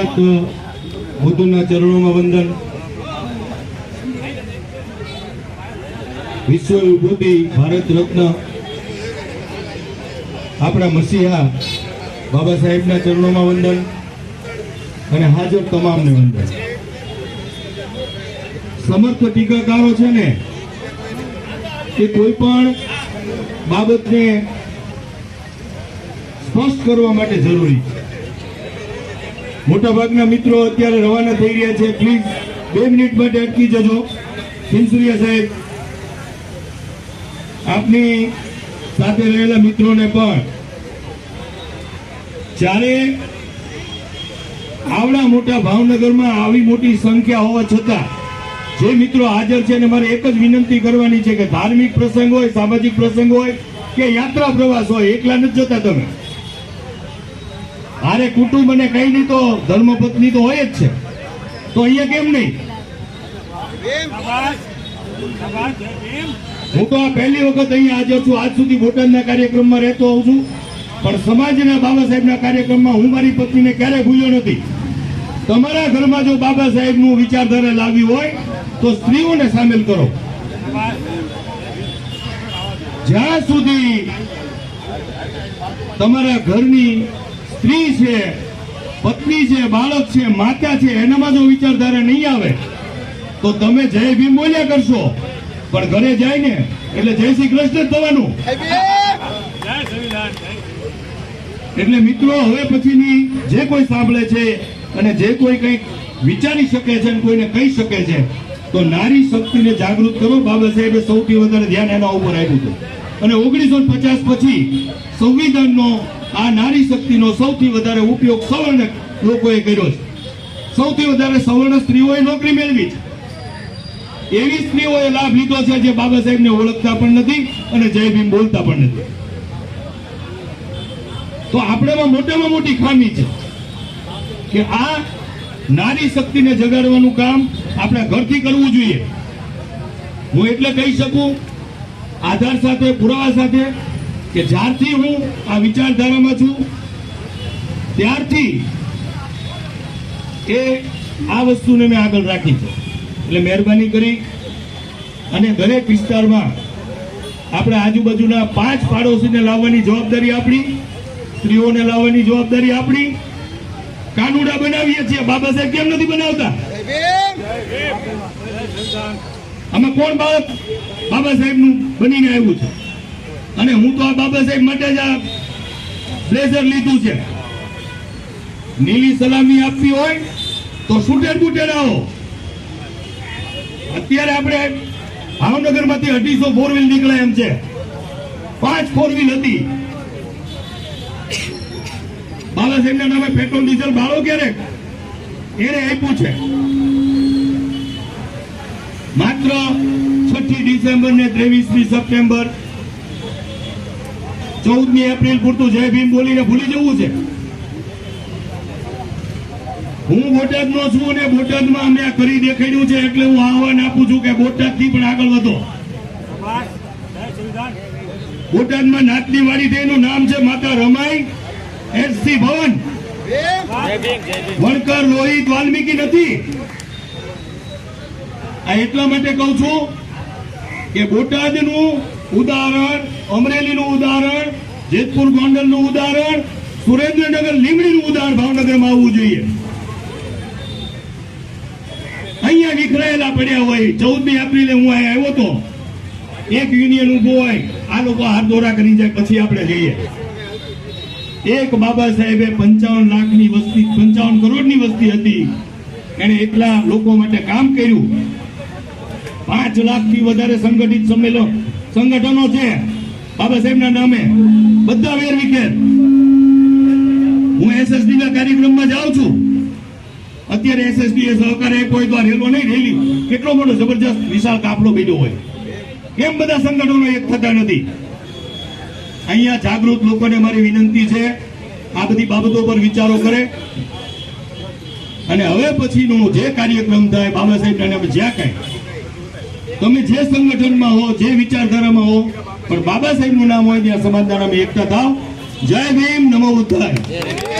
ભારત બુદ્ધના ચરણોમાં વંદન. વિશ્વ વિભૂતિ ભારત રત્ન. આપણા મસીહા બાબા સાહેબના ચરણોમાં વંદન અને હાજર તમામને વંદન. સમર્થ ટીકાકારો છે ને એ કોઈ પણ બાબતને સ્પષ્ટ કરવા માટે જરૂરી છે. મોટાભાગના મિત્રો અત્યારે રવાના થઈ રહ્યા છે. પ્લીઝ બે મિનિટ માટે અટકી જજો. સિંસુરિયા સાહેબ, આપની સાથે રહેલા મિત્રોને પણ જ્યારે આવડા મોટા ભાવનગરમાં આવી મોટી સંખ્યા હોવા છતાં જે મિત્રો હાજર છે અને મારે એક જ વિનંતી કરવાની છે કે ધાર્મિક પ્રસંગ હોય, સામાજિક પ્રસંગ હોય કે યાત્રા પ્રવાસ હોય, એકલા નથી જતા તમે. હારે કુટુંબ અને કઈ નહીં તો ધર્મપત્ની તો હોય જ છે. તો અહીંયા કેમ નહીં? હું તો આ પહેલી વખત અહીંયા હાજર છું. આજ સુધી બોટાદના કાર્યક્રમમાં રહેતો હોઉં છું. પણ સમાજના બાબા સાહેબના કાર્યક્રમમાં હું મારી પત્નીને ક્યારેય ભૂલ્યો નથી. તમારા ઘરમાં જો બાબા સાહેબનું વિચારધારા લાવી હોય, તો સ્ત્રીઓને સામેલ કરો. જ્યાં સુધી તમારા ઘરની સ્ત્રી છે પત્ની છે બાળક છે માતા છે એનામાં જો વિચારધારા નહીં આવે તો તમે જય ભીમ બોલ્યા કરશો. પણ ઘરે જાય ને એટલે જય શ્રી કૃષ્ણ જ થવાનું. એટલે મિત્રો હવે પછીની જે કોઈ સાંભળે છે અને જે કોઈ કંઈક વિચારી શકે છે અને કોઈને કહી શકે છે તો નારી શક્તિને જાગૃત કરો. બાબા સાહેબે સૌથી વધારે ધ્યાન એના ઉપર આપ્યું હતું. અને ઓગણીસો પચાસ પછી સંવિધાનનો આ નારી શક્તિનો સૌથી વધારે ઉપયોગ સવર્ણ લોકોએ કર્યો છે. સૌથી વધારે સવર્ણ સ્ત્રીઓએ નોકરી મેળવી છે. એવી સ્ત્રીઓએ લાભ લીધો છે જે બાબા સાહેબને ઓળખતા પણ નથી અને જય ભીમ બોલતા પણ નથી. તો આપણામાં મોટામાં મોટી ખામી છે કે આ નારી શક્તિને જગાડવાનું કામ આપણા ઘરથી કરવું જોઈએ. હું એટલે કહી શકું, આધાર સાથે, પુરાવા સાથે કે જ્યારથી હું આ વિચારધારામાં છું, ત્યારથી એ આ વસ્તુને મેં આગળ રાખી છે. એટલે મહેરબાની કરી અને દરેક વિસ્તારમાં આપણે આજુબાજુના પાંચ પાડોશીને લાવવાની જવાબદારી આપણી, સ્ત્રીઓને લાવવાની જવાબદારી આપણી. કાનુડા બનાવીએ છીએ. બાબા સાહેબ કેમ નથી બનાવતા? આમાં કોણ બાળક? બાબા સાહેબનું બનીને આવ્યું છે. અને હું તો આ બાબા સાહેબ માટે જ આ બ્લેઝર લીધું છે. નીલી સલામી આપવી હોય તો શૂટેડ તૂટે આવો અત્યારે આપણે ભાવનગરમાંથી અઢીસો ફોર વ્હીલ નીકળે એમ છે. પાંચ ફોર વ્હીલ હતી. બાબા સાહેબના નામે પેટ્રોલ ડીઝલ ભાડો ક્યારેક એને આપ્યું છે. માત્ર છઠ્ઠી ડિસેમ્બર ને ત્રેવીસમી સપ્ટેમ્બર ચૌદમી એપ્રિલ પૂરતું જય ભીમ બોલીને ભૂલી જવું છે. હું બોટાદ નો છું અને બોટાદમાં અમે કરી દેખાડ્યું છે એટલે હું આહવાન આપું છું કે બોટાદથી પણ આગળ વધો. બોટાદમાં નાતની વાડી તેનું નામ છે માતા રમાઈ એસસી ભવન. વણકર રોહિત વાલ્મીકી નથી. આ એટલા માટે કહું છું કે બોટાદનું ઉદાહરણ અમરેલીનું ઉદાહરણ, જેતપુર ગોંડલનું ઉદાહરણ, સુરેન્દ્રનગર લીમડીનું ઉદાહરણ ભાવનગરમાં આવવું જોઈએ. અહીંયા વિખરાયેલા પડ્યા હોય, ચૌદમી એપ્રિલે હું અહીંયા આવ્યો તો એક યુનિયન ઊભો હોય, આ લોકો હાથ દોરા કરી જાય, પછી આપણે જઈએ. એક બાબા સાહેબે પંચાવન લાખની વસ્તી, પંચાવન કરોડની વસ્તી હતી. એને એટલા લોકો માટે કામ કર્યું. પાંચ લાખથી વધારે સંગઠિત સંમેલન, સંગઠનો છે. બાબા સાહેબના નામે બધા વેર વિખેર. હું એસએસડી ના કાર્યક્રમમાં જાઉં છું. અત્યારે એસએસડી એ સહકાર એક હોય તો આ રેલવો નહીં રેલી. કેટલો મોટો જબરજસ્ત વિશાળ કાફલો બીજો હોય. કેમ બધા સંગઠનો એક થતા નથી? અહીંયા જાગૃત લોકોને મારી વિનંતી છે, આ બધી બાબતો પર વિચારો કરે. અને હવે પછીનું જે કાર્યક્રમ થાય, બાબા સાહેબ જ્યાં કાંઈ. તમે જે સંગઠનમાં હો, જે વિચારધારામાં હો, પણ બાબા સાહેબનું નામ હોય ત્યાં સમાજના નામે એકતા થાવ. જય ભીમ, નમો બુદ્ધાય.